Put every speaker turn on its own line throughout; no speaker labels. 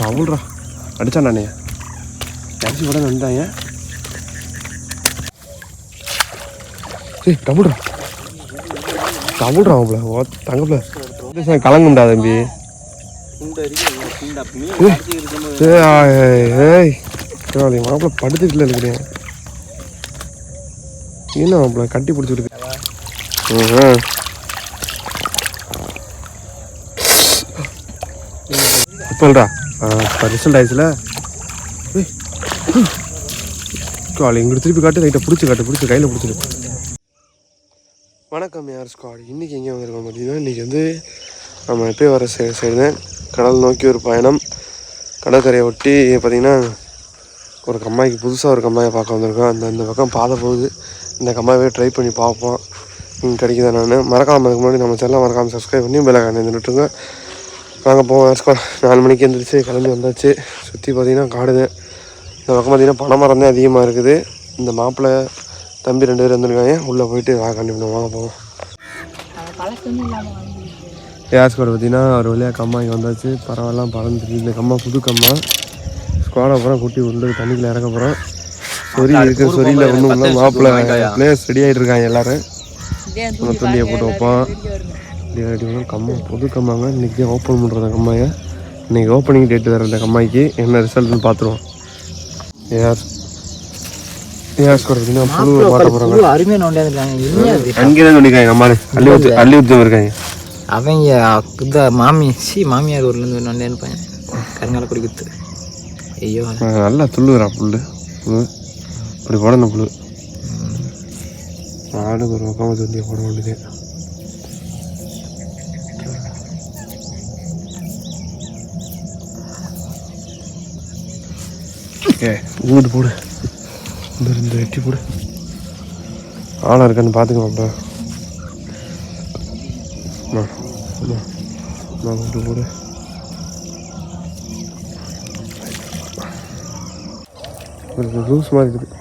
டவுல்ரா அடிச்சான் நானே. அடிச்சு கூட வந்தாங்க. ஏய் டபுள்ரா டபுள்ரா அவங்கள ஓ தங்கப்பில் கலங்கும்டா தம்பி. ஏய், ஏய், ஏய். ஏய் மாப்பிள்ள படுத்துக்கிட்டு இருக்கிறேன் என்ன மாப்பிள்ள கட்டி பிடிச்சிருக்கு? ம் இப்போல்டா இப்போ ரிசல்ட் ஆயிடுச்சுல கால் இங்கிட்டு திருப்பி காட்டு ரைட்டை பிடிச்சி காட்டு பிடிச்சி கையில் பிடிச்சிரு வணக்கம் யார் ஸ்குவாட் இன்றைக்கி எங்கே வந்திருக்கோம் பார்த்தீங்கன்னா இன்றைக்கி வந்து நம்ம எப்போ வர சை சைடு தான் கடல் நோக்கி ஒரு பயணம். கடற்கரையை ஒட்டி பார்த்திங்கன்னா ஒரு கம்மாய்க்கு புதுசாக ஒரு கம்மாயை பார்க்க வந்திருக்கோம். அந்த இந்த பக்கம் பாதை போகுது. இந்த கம்மாயவே ட்ரை பண்ணி பார்ப்போம். இங்கே கிடைக்குதா நான் மறக்காமல் அதுக்கு முன்னாடி நம்ம சேனலை மறக்காமல் சப்ஸ்கிரைப் பண்ணி பெல் ஐக்கான் நாங்கள் போவோம் ஏர்ஸ்கோட் நாலு மணிக்கு எழுந்திரிச்சு கிளம்பி வந்தாச்சு. சுற்றி பார்த்தீங்கன்னா காடுது இந்த பக்கம் பார்த்தீங்கன்னா பனை மரம் தான் அதிகமாக இருக்குது. இந்த மாப்பிள்ளை தம்பி ரெண்டு பேர் வந்திருக்காங்க. உள்ளே போயிட்டு வா கண்டிப்பாக வாங்க போவோம். ஏர்ஸ்கோட் பார்த்தீங்கன்னா ஒரு வழியாக கம்மாய்க்கு வந்தாச்சு. பரவாயில்லாம் பறந்துட்டு இந்த கம்மா புது கம்மா. ஸ்குவாடை அப்புறம் குட்டி உள்ள தண்ணிக்குள்ள இறக்க போகிறோம் சொறி இருக்கு சொரியில் ஒன்றும் இல்லை. மாப்பிள்ளை ரெடி ஆகிட்டு இருக்காங்க எல்லோரும். துணியை போட்டு வைப்போம். பண்ணோம் கம்மா புது கம்மாங்க. இன்றைக்கி ஓப்பன் பண்ணுறது கம்மாயை இன்றைக்கி ஓப்பனிங் டேட் வேறு இந்த கம்மாய்க்கு என்ன ரிசல்ட்னு பார்த்துருவோம் ஏஆர் ஏஆர் ஸ்கோர் புழு மாட்ட போகிறாங்க
அருமையாக நோண்டியாந்துருக்காங்க
அங்கே தான் அம்மா அள்ளி ஊற்றி அள்ளி ஊற்றி இருக்காங்க.
அவங்க இந்த மாமி சி மாமியார் ஊர்லேருந்து நோண்டியான்னு பையன் கருங்கால குடிக்கிறது ஐயோ.
நல்லா துள்ளுறா புல்லு. புழு இப்படி போடணும் புழு ஆடு ஒரு பக்கம் துண்டியை போட வேண்டியது. ஓகே இங்கிட்டு போடு. இந்த இந்த வெட்டி போடு. ஆளாக இருக்கான்னு அம்மா அம்மா இங்கிட்டு போடு. லூஸ் மாதிரி இருக்குது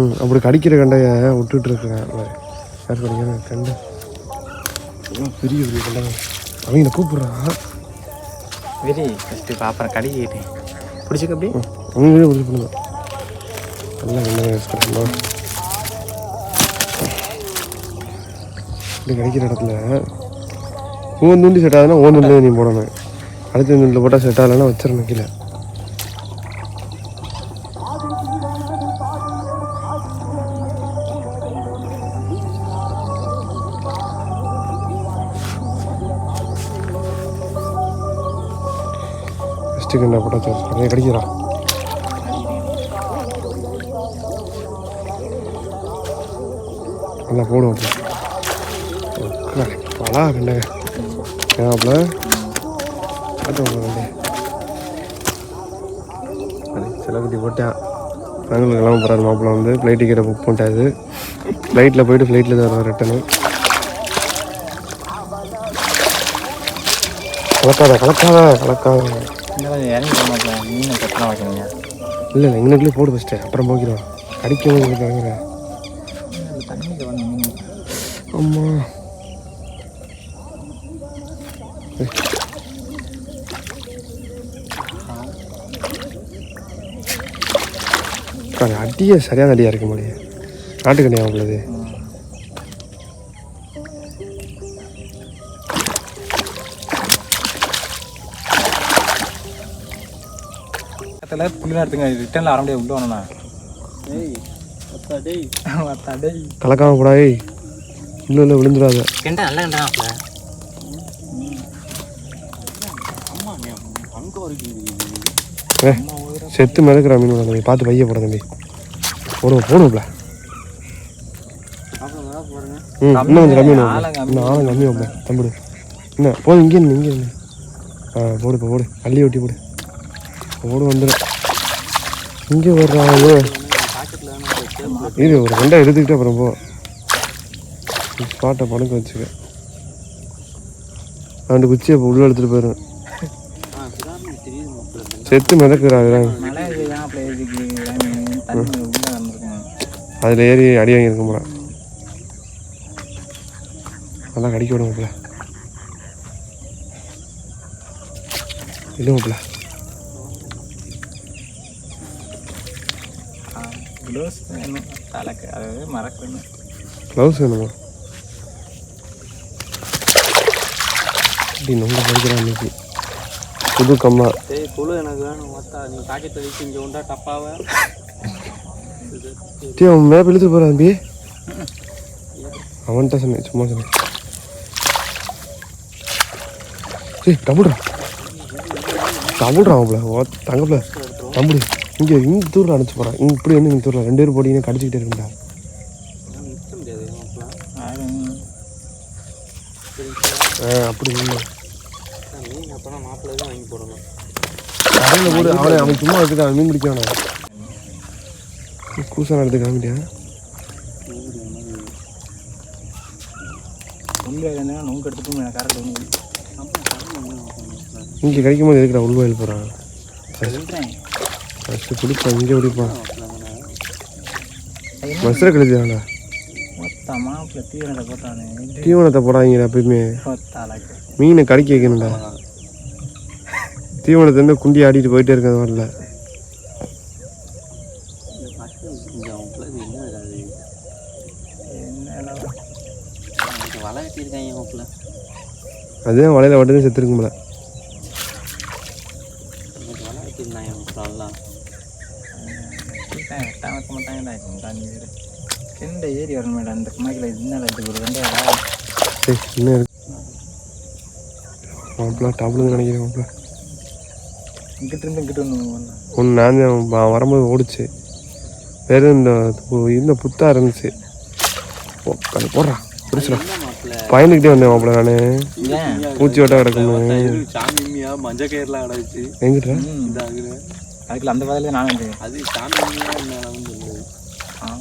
ம் அப்படி கடிக்கிற கண்டைய விட்டுட்டு இருக்கிறேன் பாரு. யார் கடிக்கிற? கண்டை. பெரிய பெரிய கண்டை. அவங்க கூப்பிட்றான்.
வெரி ஃபஸ்ட்டு பாப்பா கடிக்கிட்டு பிடிச்சிக்க அப்படி?
அவங்களே பிடிச்சி பண்ணுங்க நல்லா கண்டை யூஸ் பண்ணலாம் இப்படி கிடைக்கிற இடத்துல ஓன் துண்டி செட் ஆகுதுன்னா ஓன் துண்டில் நீ போடணும். அடுத்த துண்டில் போட்டால் செட் ஆகலைன்னா வச்சிடணும் கீழே. ஃபஸ்ட்டு கண்டை போட்டால் சார் நிறைய நல்லா போடுவோம் பலா கண்டங்க ஏன்னாப்புல சில குட்டி போட்டேன். பெங்களூர் கிளம்ப போகிறாரு மாப்பிள்ள வந்து. ஃப்ளைட் டிக்கெட்டை புக் பண்ணிட்டாரு. ஃப்ளைட்டில் போயிட்டு ஃப்ளைட்டில் தான் ரிட்டனு கலக்காத கலக்காத கலக்காத.
கொஞ்சம் இறங்கி மாட்டேன். மீன் கட்டலாம் வைக்கணுங்க
இல்லை இல்லை இங்கனக்குள்ளே போடு ஃபஸ்ட்டு அப்புறம் போக்கிறோம் கடிக்கவும் இருக்காங்க
தண்ணிக்கு வேணும் மீன்
அம்மா அடியே சரியான அடியாக இருக்க முடியும் நாட்டுக்கண்ணியா உள்ளது?
பக்கத்தில் புள்ளி எடுத்துங்க. ரிட்டர்னில் வர முடியாது வேணும்ண்ணா. டேய்.
கலக்காம கூடாது இல்லை இல்லை விழுந்துடாத.
கெண்டா நல்ல கெண்டா
ஏ செத்து மிதக்குற மீன் தம்பி. பார்த்து பைய போட தம்பி. போடுவோம் போடுவோம்ல ம் இன்னும் கொஞ்சம் கம்மி. இன்னும் ஆளும் கம்மி தம்பிடு. என்ன போதும் இங்கே இருந்து இங்கே இருந்து ஆ போடு போடு. அள்ளி ஒட்டி போடு. ஓடு வந்துடும் இங்கே வர்றாங்க இது. ஒரு ரெண்டாக எடுத்துக்கிட்டே அப்புறம் போ. ஸ்பாட்டை பணக்க வச்சுக்க. ரெண்டு குச்சியை இப்போ உள்ளே எடுத்துகிட்டு போயிடுவேன் செத்து மிதக்குறாங்க
மழை
அதில் ஏறி அடி வாங்கியிருக்க போகிறேன் நல்லா கடிக்க விடுங்கப்பல இல்லைங்கப்பல
க்ளோஸ் வேணும். தலைக்கு அதாவது மறக்கணும்
க்ளவுஸ் வேணுமா? நம்ம இன்னைக்கு. புது கம்மா.
டேய் குழு எனக்கு வேணும் மொத்தா நீ பாக்கெட்டில் வச்சு இங்கே உண்டா டப்பாவை?
டீ அவன் மேலே இழுத்து போகிறான் தம்பி. அவன்கிட்ட சொன்னேன் சும்மா சொன்னேன் ஏய் டபுள்ரா டபுள்ரா அவங்கள ஓ தங்கப்பில் தம்புடு இங்கே இந்த தூரில் அனுப்பிச்சு போகிறான் இங்கே இப்படி வந்து இந்த தூரில் ரெண்டு பேரும் போட்டிங்கன்னா கடிச்சிக்கிட்டே இருக்குண்டா ஆ அப்படி இல்லை. கடையில் போடு அவனை அவன் சும்மா வச்சுட்டு மீன் பிடிக்க வேணாம் கூசா எடுத்து காமிட்டியா இங்கே கிடைக்கும் போது எதுக்குடா உள்வாயில் போகிறான்
சொல்கிறேன்
ஃபஸ்ட்டு பிடிப்பான் இங்கே பிடிப்பான் பஸ்ஸில் கழிச்சாங்களா தீவனத்தை போடாதீங்க எப்பயுமே. மீனை கடிக்க வைக்கணும்டா தீவனத்தை இருந்து குண்டி ஆடிட்டு போயிட்டே இருக்கிறது வரல.
இந்த பட்டு இங்கே மாப்பிள்ள இது என்ன அது
என்ன
எனக்கு வலை கட்டியிருக்காங்க மாப்பிள்ள
அதுதான் வலையில் வட்டுதான் செத்துருக்கும்ல
எனக்கு வலை கட்டியிருந்தாங்க மாப்பிள்ள நல்லா
எட்டாம இருக்க மாட்டாங்கடா தண்ணி வேறு கெண்ட ஏறி வரணும் மேடம். அந்த குமாக்கில் என்ன இது ஒரு ரெண்டு
சரி இருக்கு டபுளுங்க நினைக்கிறேன் மாப்பிள்ள
இங்கிட்ட இருந்து இங்கிட்ட ஒன்று
ஒன்று நான் வரும்போது ஓடிச்சு. வெறும் இந்த இந்த புத்தா இருந்துச்சு. போடுறா பிடிச்சிடா. பயந்துக்கிட்டே வந்தேன் மாப்பிள்ள நான். பூச்சி வட்டா கிடக்கணும்
சாமி மீயா மஞ்சள் கயிறுலாம்
எங்கிட்ட?
இதாகுது
அதுக்குள்ள அந்த பதிலே
அது சாமி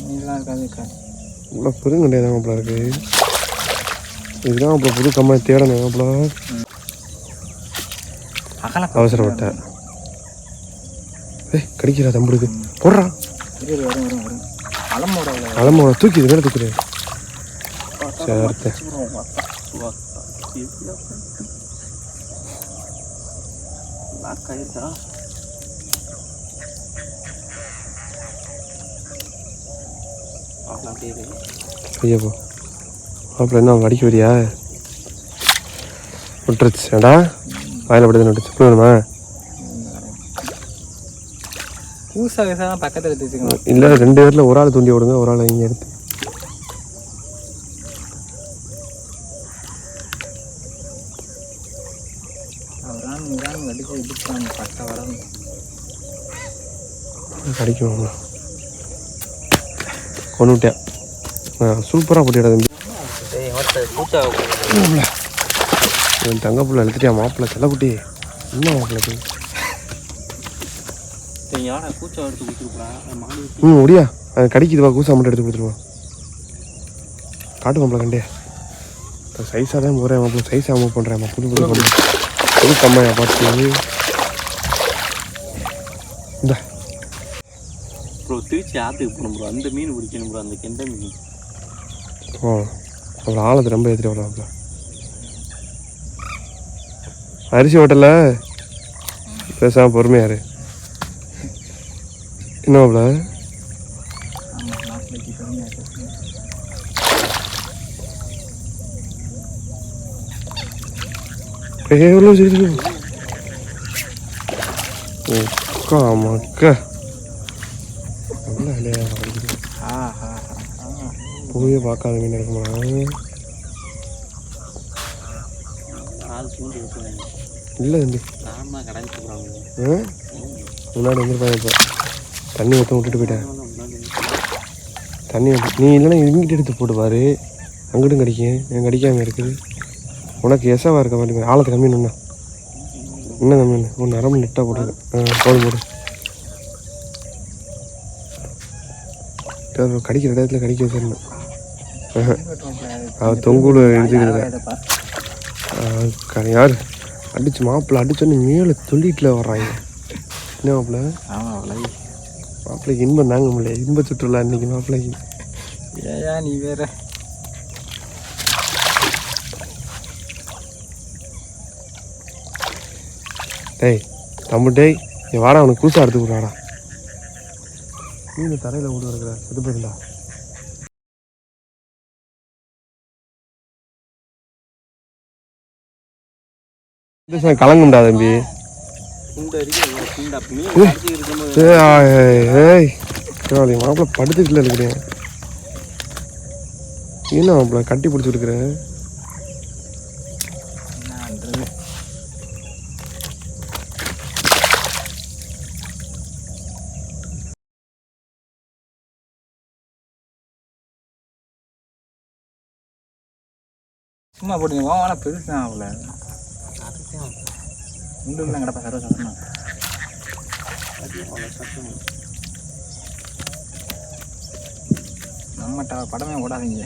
இருக்காது இருக்காது
நல்லா பெருங்கண்டியாக தான் மாப்பிள்ள இருக்கு. இதுதான் மாப்பிள்ள புது கம்மா தேடணும்
அகல
அவசரப்பட்டேன் ஏய் கடிக்கிறா தம்புடுக்கு. போடுறா.
அலமோட
தூக்கி இது மேலே தூக்கிடு சேர்த்த
லாக் ஆயிருக்கா
ஐயா மாப்பிள்ள என்ன அவங்க அடிக்க வரியா? விட்டுருச்சு ஏடா வாயில் படுத்து விட்டுச்சு. வேணுமா
பக்கத்தில் எடுத்து
இல்லை ரெண்டு பேரில் ஒரு ஆள் தூண்டி விடுங்க ஒரு ஆள் இங்கே எடுத்து. கடிக்கும் கொண்டு விட்டேன் ஆ சூப்பராக போட்டிடா தம்பி. என் தங்க புள்ள எழுத்துட்டியா மாப்பிள்ள செல்லக்குட்டி. என்ன மாப்பிள்ள ம் முடியா அது கடிக்குது வா கூசா மட்டும் எடுத்து கொடுத்துருவா காட்டு மாப்பிள்ள கண்டே. சைஸாக தான் போகிறேன் மாப்பிள்ள. சைஸாக மூவ் பண்ணுறேன் புது புது புது கம்மாயா பார்த்து. இந்த.
ப்ரோ திருச்சி ஆற்றுக்கு போகணும் ப்ரோ அந்த மீன் பிடிக்கணும் ப்ரோ அந்த கெண்ட மீன்.
ஓ அப்புறம் ஆழத்தை ரொம்ப ஏற்றிட்டு வரலாம்ல அரிசி ஹோட்டலில் பேசாமல் பொறுமையாரு என்ன மாப்பிள்ள எவ்வளோ சரி அக்கா மக்கா நல்லா இல்லையா? பூவே பார்க்காத மீன் இருக்குமா இல்லை தம்பி. முன்னாடி வந்துருப்பாங்க இப்போ. தண்ணி ஊற்ற விட்டுட்டு போயிட்டேன். தண்ணி நீ இல்லைன்னா இங்கிட்ட எடுத்து போட்டு பாரு. அங்கிட்டும் கடிக்கும். என் கடிக்காம இருக்குது. உனக்கு எசவா இருக்க மாதிரி ஆழத்து கம்மி இன்னும் இன்னும் கம்மி ஒன்று நரம்பு நெட்டாக போட்டு ஆ போடு போடு. கடிக்கிற இடத்துல கடிக்க வச்சிடணும் அவன் தொங்குல எடுத்துக்கிறத யார்? அடிச்சு மாப்பிள்ள அடிச்சோன்னு மேலே துள்ளிட்டுல வர்றாங்க. என்ன மாப்பிள்ள மாப்பிள்ளைக்கு இன்பம் நாங்க முடியல. இன்ப சுற்றுலா இன்னைக்கு மாப்பிள்ளைக்கு
ஏயா நீ வேற.
டேய் தம்பு டேய் நீ வாடா அவனுக்கு கூசா எடுத்து மீன் தரையில் விடு இருக்கிற இது போயிருந்தா கலங்குண்டா தம்பி. மாப்பிள்ள படுத்துக்கிட்டு இருக்கிறேன் என்ன மாப்பிள்ள கட்டி பிடிச்சி இருக்கிறேன்
சும்மா போட்டு ஆனால் பெருசு தான் ஆகல உண்டு கிடப்பா சர்வ சாதாரண நம்மகிட்ட படமே ஓடாதீங்க.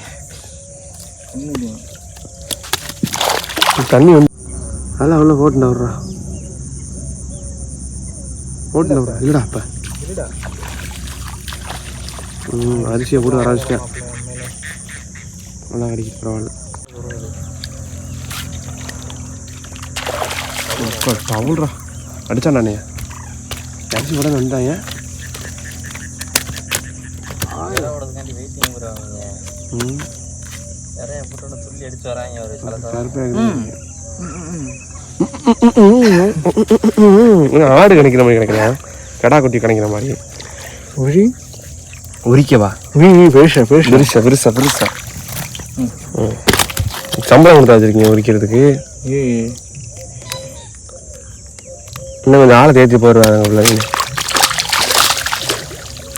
ஒன்றும்
தண்ணி வந்து அதெல்லாம் அவ்வளோ ஓட்டுண்டா விட்றா ஓட்டுண்டா விட்றா இல்லைடா அப்போ.
இல்லைடா.
ம் அரிசியை போட்டு அரைச்சிட்டேன் நல்லா கிடைக்குது பரவாயில்ல.
அடிச்சு வராங்க ஒரு சில சமயம்.
கருப்பாக ஆடு கணிக்கிற மாதிரி கிடைக்கிறேன் கடா குட்டி கணிக்கிற மாதிரி
ஒழி
உரிக்கவா
பெருசா பெருசா
பெருசா பெருசா பெருசா ம். சம்பளம் கொடுத்தா வச்சிருக்கீங்க உரிக்கிறதுக்கு
ஏய்
இன்னும் கொஞ்சம் ஆளை தேய்ச்சி போயிடுவாங்க உள்ள.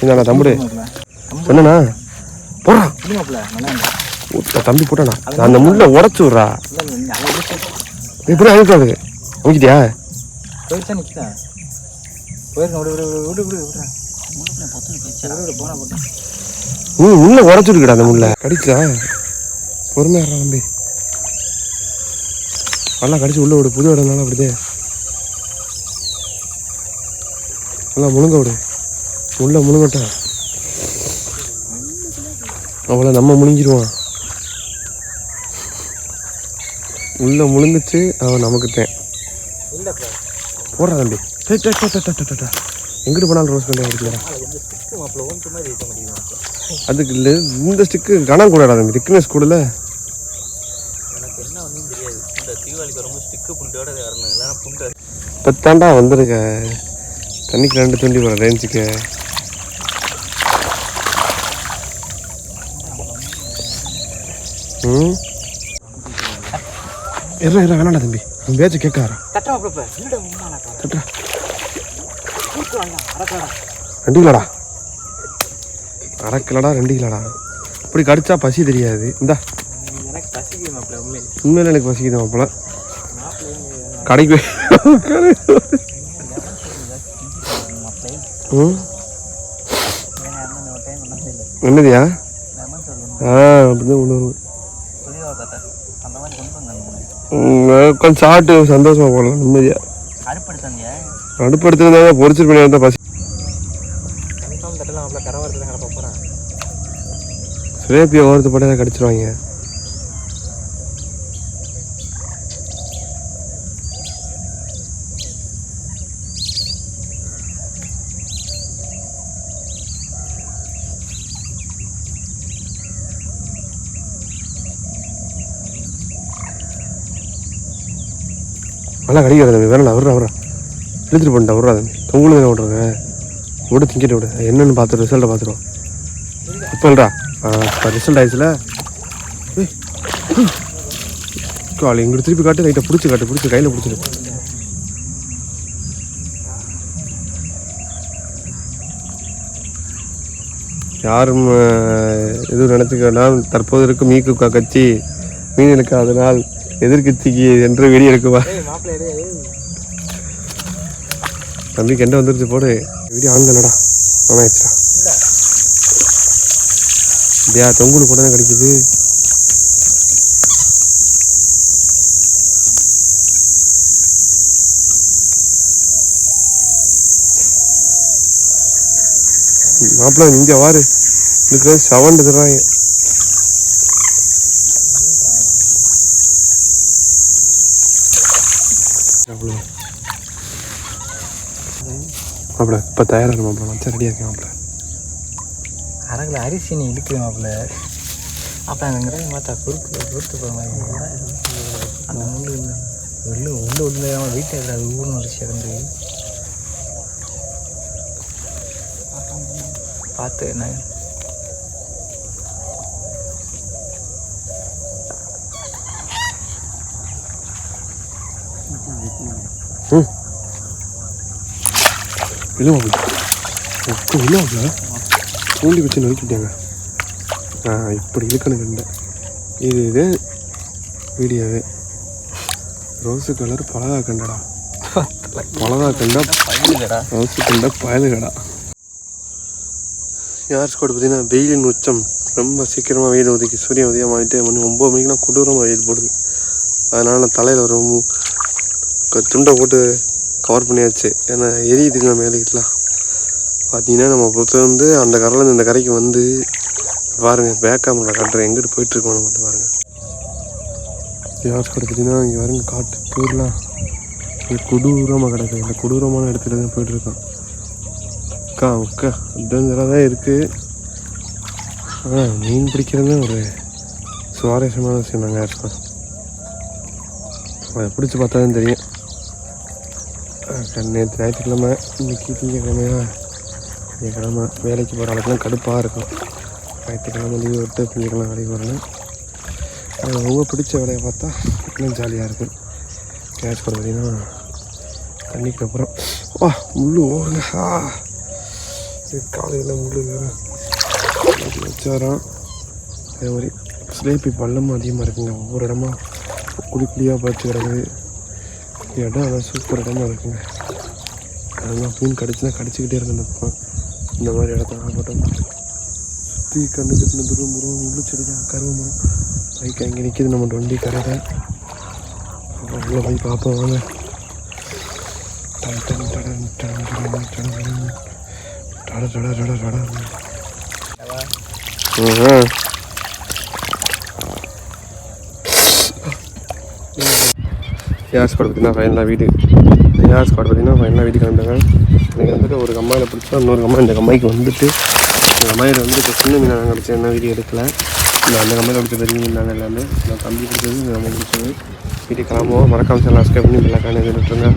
என்னண்ணா தம்புடு என்னண்ணா போடுறா தம்பி போட்டானா? அந்த முள்ள உடச்சு விட்றா.
இல்லை இல்லை அதை விட்டு
எப்படி அழுக்காது
விடு
நீ அந்த முள்ளை. கடிச்சா பொறுமையா இருடா தம்பி. நல்லா கடிச்சு உள்ள விடு. புது இடம்னால அப்படிதே நல்லா முழுங்க விடு. உள்ள முழுங்கட்டா. அவளை நம்ம முழுங்கிடுவான். உள்ள முழுங்குச்சு அவன் நமக்கு தேன். போடுறா தம்பி. எங்கிட்டு போனாலும் ரோஸ் பண்ணி
அடிக்கிறேன்
அதுக்கு இல்லை இந்த ஸ்டிக்கு கனம் கூடடா தம்பி. திக்னஸ் கூடல.
எனக்கு
இப்போ தாண்டா வந்திருக்க. தண்ணிக்கு ரெண்டு துண்டி போகிற ரேஞ்சுக்கு. ம்? இருடா இருடா வேணாடா தம்பி. உன் பேச்சு கேட்காரா கட்டுறா ரெண்டு கிலோடா? அரை கிலோடா ரெண்டு கிலோடா? இப்படி கடிச்சா பசி தெரியாது. இந்தா.
உண்மையிலே.
எனக்கு பசிக்குது மாப்பிள்ளை. கடைக்கு போய்
மாப்பிள்ளை
ம்
வேணா இருந்தால் ஒரு டைம் ஒன்றும் இல்லை
என்னதியா? ஆ அப்படிதான் உணர்வு கொஞ்சம் சாப்பிட்டு சந்தோஷமா போகலாம் நிம்மதியா.
அடுப்படுத்தாங்க
அடுப்படுத்திருந்தா பொரிச்சு பண்ணி வந்தா பசி சுரேப்பியை ஓரத்து போட்டு கடிச்சிருவாங்க. நல்லா கிடைக்கிறது தம்பி வேணா வர்றா வர்றா இழுத்துட்டு பண்ணிட்டா வர்றா தம்பி தொங்குல தானே விட்ருங்க விட திங்கிட்டு விடு. என்னன்னு பார்த்துட்டு ரிசல்ட்டை பார்த்துருவோம். இப்போ இல்லடா இப்போ ரிசல்ட் ஆயிடுச்சுல? கால் இங்கிட்டு திருப்பி காட்டு லைட்டை பிடிச்சி காட்டு பிடிச்சி கையில் பிடிச்சிரு யாரும் எதுவும் நினைச்சுக்க தற்போது இருக்கும் மீக்கு கட்சி. மீன் இழுக்காதனால் எதிர்கட்சிக்கு என்று வெடி இருக்குவா தம்பி கெண்ட வந்துருச்சு போடு. வீடியோ ஆன் தானடா ஆன் ஆயிடுச்சுடா அப்படியா தொங்குனு கூட தான் கிடைக்குது. மாப்பிள்ள இங்க வாரு. இதுக்கு செவன் தர்றாங்க அவ்வளோ மாப்பிள இப்போ தயாராக மாப்பிள மச்சா ரெடியாக இருக்கேன் மாப்பிள
அரங்கில் அரிசி நீ இழுக்குது மாப்பிள்ள. அப்போ அங்கே பார்த்தா குறுக்கு குறுத்து போகிற மாதிரி அந்த முள் உள்ள உள்ள உள்ள வீட்டில் அது ஊர்னு ஒரு இறந்து பார்த்து என்ன
இல்லை மாப்பிள இல்லை தூண்டி வச்சு நறுக்கிட்டாங்க இப்படி இருக்கணும் கண்டேன் இது இது வீடியோவே ரோஸு கலர் பலகா கண்டடா. பலதா கண்டா.
பயந்துடா
ரோஸு கண்டா பயலுகடா. யார் ஸ்கோட் பார்த்தீங்கன்னா வெயிலின் உச்சம். ரொம்ப சீக்கிரமாக வெயில் உதிக்கி. சூரியன் உதயம் ஆகிட்டு மணி ஒம்பது மணிக்கெலாம் கொடூரமாக வெயில் போடுது. அதனால் தலையில் ஒரு துண்டை போட்டு கவர் பண்ணியாச்சு. ஏன்னா எரியுதுங்க மேலேக்கிட்டலாம் பார்த்தீங்கன்னா நம்ம பொறுத்த வந்து அந்த கரையிலேருந்து இந்த கரைக்கு வந்து பாருங்கள் பேக் கேமரா காட்டுறேன். எங்கிட்டு போயிட்டுருக்கோம் மட்டும் பாருங்கள் யார் பார்த்தீங்கன்னா இங்கே பாருங்க காட்டு டூர்லாம் இது கொடூரமாக கிடக்கு. இந்த கொடூரமான இடத்துல தான் போயிட்டுருக்கோம். அக்கா அக்கா அட்வென்ச்சராக தான் இருக்குது ஆனால் மீன் பிடிக்கிறது ஒரு சுவாரஸ்யமான விஷயம் நாங்கள் இருக்கோம் அதை பிடிச்சி பார்த்தா தான் தெரியும். அஹ் நேற்று ஞாயிற்றுக்கிழமை இன்னைக்கு திங்கக்கிழமையா? திங்கக்கிழமை வேலைக்கு போகிற அளவுக்குலாம் கடுப்பாக இருக்கும். ஞாயிற்றுக்கிழமை லீவ் விட்டு திங்கக்கிழமை வேலைக்கு போகிறேன்னு ரொம்ப பிடிச்ச வேலையை பார்த்தா இன்னும் ஜாலியாக இருக்கும். கேட்ச் பண்ண பார்த்தீங்கன்னா தண்ணிக்கு அப்புறம் வா முள் ஓடுங்க. ஆ காலையில் முள் வேறு. வச்சாராம். அதே மாதிரி ஸ்லேப்பி பள்ளமும் அதிகமாக இருக்குங்க. ஒவ்வொரு இடமா குழி குழியாக பறிச்சு கிடக்குது. இடம் ஆனால் சூப்பர் இடமா இருக்குங்க அதெல்லாம் மீன் கடிச்சுனா கடிச்சிக்கிட்டே இருக்கு இந்த மாதிரி இடத்த ஆகட்டும் சுற்றி கண்ணு கட்டின துருவ மரம் முள்ளு செடி தான் கருவ மரம் பைக் அங்கே நிற்கிது நம்ம வண்டி கரை அப்புறம் உள்ள போய் பார்ப்போம் வாங்க. டன் டன் டன் டன் டன் டன். டட டட டட டட. ஆஹா. ஏஆர் ஸ்குவாட் பார்த்தீங்கன்னா ஃபைனலாக வீடு. ஏஆர் ஸ்குவாட் பார்த்தீங்கன்னா ஃபைனலாக வீடு கிளம்பிட்டாங்க எனக்கு வந்துட்டு ஒரு கம்மாயில் பிடிச்சா இன்னொரு கம்மா இந்த கம்மாய்க்கு வந்துட்டு இந்த கம்மாயில் வந்து இப்போ சின்ன மீனாக நாங்கள் கிடச்சி என்ன வீடியோ எடுக்கல. இந்த அந்த கம்மாயில் பிடிச்ச பெரிய மீனாக எல்லாமே. நான் தம்பி பிடிச்சது இந்த கம்மாய் பிடிச்சது. வீட்டுக்கு கிளம்புவோம். மறக்காமல் சேனல் சப்ஸ்கிரைப் பண்ணி எல்லா காரணம் விட்டுருங்க.